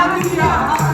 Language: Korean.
나누리라